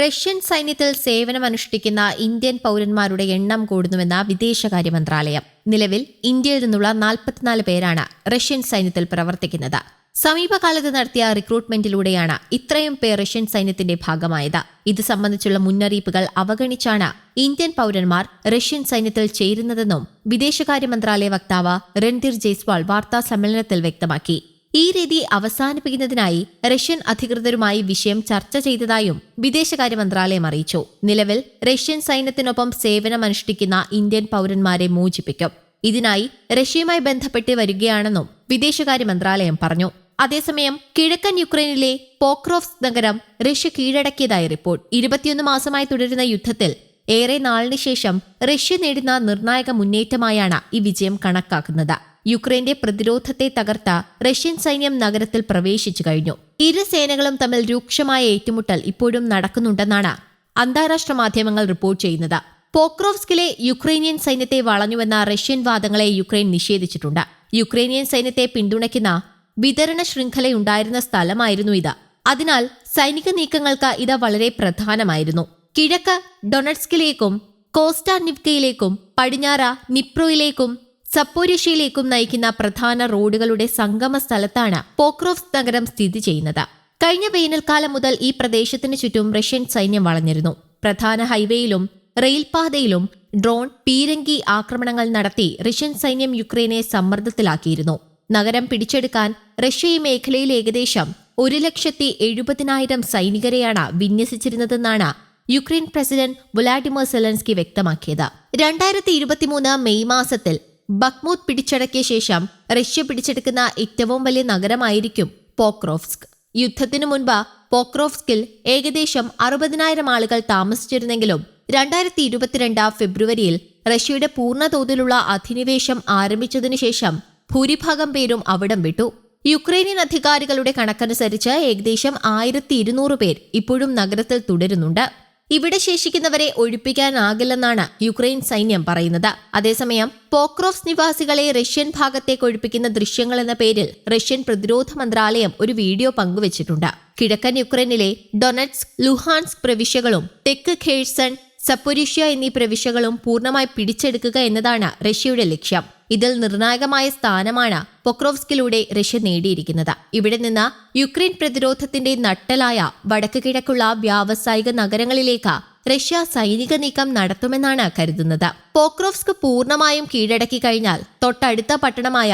Russian സൈന്യത്തിൽ സേവനമനുഷ്ഠിക്കുന്ന Indian പൗരന്മാരുടെ എണ്ണം കൂടുന്നുവെന്ന വിദേശകാര്യ മന്ത്രാലയം. നിലവിൽ ഇന്ത്യയിൽ നിന്നുള്ള നാൽപ്പത്തിനാല് പേരാണ് റഷ്യൻ സൈന്യത്തിൽ പ്രവർത്തിക്കുന്നത്. സമീപകാലത്ത് നടത്തിയ റിക്രൂട്ട്മെന്റിലൂടെയാണ് ഇത്രയും പേർ റഷ്യൻ സൈന്യത്തിന്റെ ഭാഗമായത്. ഇത് സംബന്ധിച്ചുള്ള മുന്നറിയിപ്പുകൾ അവഗണിച്ചാണ് ഇന്ത്യൻ പൗരന്മാർ റഷ്യൻ സൈന്യത്തിൽ ചേരുന്നതെന്നും വിദേശകാര്യ മന്ത്രാലയ വക്താവ് രൺധീർ ജയ്സ്വാൾ വാർത്താ സമ്മേളനത്തിൽ വ്യക്തമാക്കി. ഈ രീതി അവസാനിപ്പിക്കുന്നതിനായി റഷ്യൻ അധികൃതരുമായി വിഷയം ചർച്ച ചെയ്തതായും വിദേശകാര്യ മന്ത്രാലയം അറിയിച്ചു. നിലവിൽ റഷ്യൻ സൈന്യത്തിനൊപ്പം സേവനമനുഷ്ഠിക്കുന്ന ഇന്ത്യൻ പൗരന്മാരെ മോചിപ്പിക്കും. ഇതിനായി റഷ്യയുമായി ബന്ധപ്പെട്ട് വരികയാണെന്നും വിദേശകാര്യ മന്ത്രാലയം പറഞ്ഞു. അതേസമയം കിഴക്കൻ യുക്രൈനിലെ പോക്രോഫ്സ് നഗരം റഷ്യ കീഴടക്കിയതായി റിപ്പോർട്ട്. ഇരുപത്തിയൊന്ന് മാസമായി തുടരുന്ന യുദ്ധത്തിൽ ഏറെ നാളിന് ശേഷം റഷ്യ നേടുന്ന നിർണായക മുന്നേറ്റമായാണ് ഈ വിജയം കണക്കാക്കുന്നത്. യുക്രൈന്റെ പ്രതിരോധത്തെ തകർത്ത റഷ്യൻ സൈന്യം നഗരത്തിൽ പ്രവേശിച്ചു കഴിഞ്ഞു. ഇരു സേനകളും തമ്മിൽ രൂക്ഷമായ ഏറ്റുമുട്ടൽ ഇപ്പോഴും നടക്കുന്നുണ്ടെന്നാണ് അന്താരാഷ്ട്ര മാധ്യമങ്ങൾ റിപ്പോർട്ട് ചെയ്യുന്നത്. പോക്രോവ്സ്കിലെ യുക്രൈനിയൻ സൈന്യത്തെ വളഞ്ഞുവെന്ന റഷ്യൻ വാദങ്ങളെ യുക്രൈൻ നിഷേധിച്ചിട്ടുണ്ട്. യുക്രൈനിയൻ സൈന്യത്തെ പിന്തുണയ്ക്കുന്ന വിതരണ ശൃംഖലയുണ്ടായിരുന്ന സ്ഥലമായിരുന്നു ഇത്. അതിനാൽ സൈനിക നീക്കങ്ങൾക്ക് ഇത് വളരെ പ്രധാനമായിരുന്നു. കിഴക്ക് ഡൊണറ്റ്സ്കിലേക്കും കോസ്റ്റാനിവ്കയിലേക്കും പടിഞ്ഞാറ നിപ്രോയിലേക്കും സപ്പോരിഷ്യയിലേക്കും നയിക്കുന്ന പ്രധാന റോഡുകളുടെ സംഗമ സ്ഥലത്താണ് പോക്രോഫ് നഗരം സ്ഥിതി ചെയ്യുന്നത്. കഴിഞ്ഞ വേനൽക്കാലം മുതൽ ഈ പ്രദേശത്തിന് ചുറ്റും റഷ്യൻ സൈന്യം വളഞ്ഞിരുന്നു. പ്രധാന ഹൈവേയിലും റെയിൽപാതയിലും ഡ്രോൺ പീരങ്കി ആക്രമണങ്ങൾ നടത്തി റഷ്യൻ സൈന്യം യുക്രൈനെ സമ്മർദ്ദത്തിലാക്കിയിരുന്നു. നഗരം പിടിച്ചെടുക്കാൻ റഷ്യ ഈ മേഖലയിൽ ഏകദേശം ഒരു ലക്ഷത്തി എഴുപതിനായിരം സൈനികരെയാണ് വിന്യസിച്ചിരുന്നതെന്നാണ് യുക്രൈൻ പ്രസിഡന്റ് വുലാഡിമിർ സെലൻസ്കി വ്യക്തമാക്കിയത്. രണ്ടായിരത്തി ഇരുപത്തിമൂന്ന് മെയ് മാസത്തിൽ ബക്മൂത്ത് പിടിച്ചടക്കിയ ശേഷം റഷ്യ പിടിച്ചെടുക്കുന്ന ഏറ്റവും വലിയ നഗരമായിരിക്കും പോക്രോഫ്സ്ക്. യുദ്ധത്തിനു മുൻപ് പോക്രോഫ്സ്കിൽ ഏകദേശം അറുപതിനായിരം ആളുകൾ താമസിച്ചിരുന്നെങ്കിലും രണ്ടായിരത്തി ഇരുപത്തിരണ്ട് ഫെബ്രുവരിയിൽ റഷ്യയുടെ പൂർണതോതിലുള്ള അധിനിവേശം ആരംഭിച്ചതിനു ശേഷം ഭൂരിഭാഗം പേരും അവിടം വിട്ടു. യുക്രൈനിയൻ അധികാരികളുടെ കണക്കനുസരിച്ച് ഏകദേശം ആയിരത്തി ഇരുന്നൂറ് പേർ ഇപ്പോഴും നഗരത്തിൽ തുടരുന്നുണ്ട്. ഇവിടെ ശേഷിക്കുന്നവരെ ഒഴിപ്പിക്കാനാകില്ലെന്നാണ് യുക്രൈൻ സൈന്യം പറയുന്നത്. അതേസമയം പോക്രോഫ്സ് നിവാസികളെ റഷ്യൻ ഭാഗത്തേക്ക് ഒഴിപ്പിക്കുന്ന ദൃശ്യങ്ങൾ എന്ന പേരിൽ റഷ്യൻ പ്രതിരോധ മന്ത്രാലയം ഒരു വീഡിയോ പങ്കുവച്ചിട്ടുണ്ട്. കിഴക്കൻ യുക്രൈനിലെ ഡൊനറ്റ്സ് ലുഹാൻസ് പ്രവിശ്യകളും തെക്ക് ഖേഴ്സൺ സപ്പൊരിഷ്യ എന്നീ പ്രവിശ്യകളും പൂർണമായി പിടിച്ചെടുക്കുക എന്നതാണ് റഷ്യയുടെ ലക്ഷ്യം. ഇതിൽ നിർണായകമായ സ്ഥാനമാണ് പൊക്രോവ്സ്കിലൂടെ റഷ്യ നേടിയിരിക്കുന്നത്. ഇവിടെ നിന്ന് യുക്രൈൻ പ്രതിരോധത്തിന്റെ നട്ടലായ വടക്ക് കിഴക്കുള്ള വ്യാവസായിക നഗരങ്ങളിലേക്ക് റഷ്യ സൈനിക നീക്കം നടത്തുമെന്നാണ് കരുതുന്നത്. പോക്രോവ്സ്ക് പൂർണമായും കീഴടക്കി കഴിഞ്ഞാൽ തൊട്ടടുത്ത പട്ടണമായ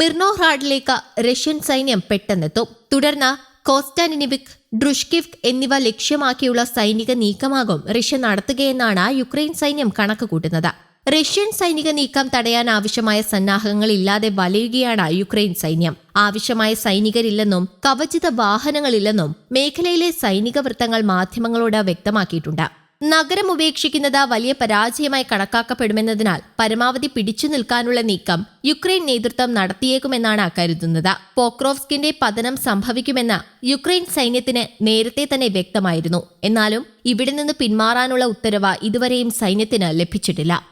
മിർനോഹ്രാഡിലേക്ക് റഷ്യൻ സൈന്യം പെട്ടെന്നെത്തും. തുടർന്ന് കോസ്റ്റാനിനിവിക് ഡ്രുഷ്കിഫ് എന്നിവ ലക്ഷ്യമാക്കിയുള്ള സൈനിക നീക്കമാകും റഷ്യ നടത്തുകയെന്നാണ് യുക്രൈൻ സൈന്യം കണക്ക് കൂട്ടുന്നത് റഷ്യൻ സൈനിക നീക്കം തടയാൻ ആവശ്യമായ സന്നാഹങ്ങൾ ഇല്ലാതെ വലയുകയാണ് യുക്രൈൻ സൈന്യം. ആവശ്യമായ സൈനികരില്ലെന്നും കവചിത വാഹനങ്ങളില്ലെന്നും മേഖലയിലെ സൈനിക വൃത്തങ്ങൾ മാധ്യമങ്ങളോട് വ്യക്തമാക്കിയിട്ടുണ്ട്. നഗരം ഉപേക്ഷിക്കുന്നത് വലിയ പരാജയമായി കണക്കാക്കപ്പെടുമെന്നതിനാൽ പരമാവധി പിടിച്ചു നിൽക്കാനുള്ള നീക്കം യുക്രൈൻ നേതൃത്വം നടത്തിയേക്കുമെന്നാണ് കരുതുന്നത്. പോക്രോവ്സ്കിന്റെ പതനം സംഭവിക്കുമെന്ന് യുക്രൈൻ സൈന്യത്തിന് നേരത്തെ തന്നെ വ്യക്തമായിരുന്നു. എന്നാലും ഇവിടെ നിന്ന് പിന്മാറാനുള്ള ഉത്തരവ് ഇതുവരെയും സൈന്യത്തിന് ലഭിച്ചിട്ടില്ല.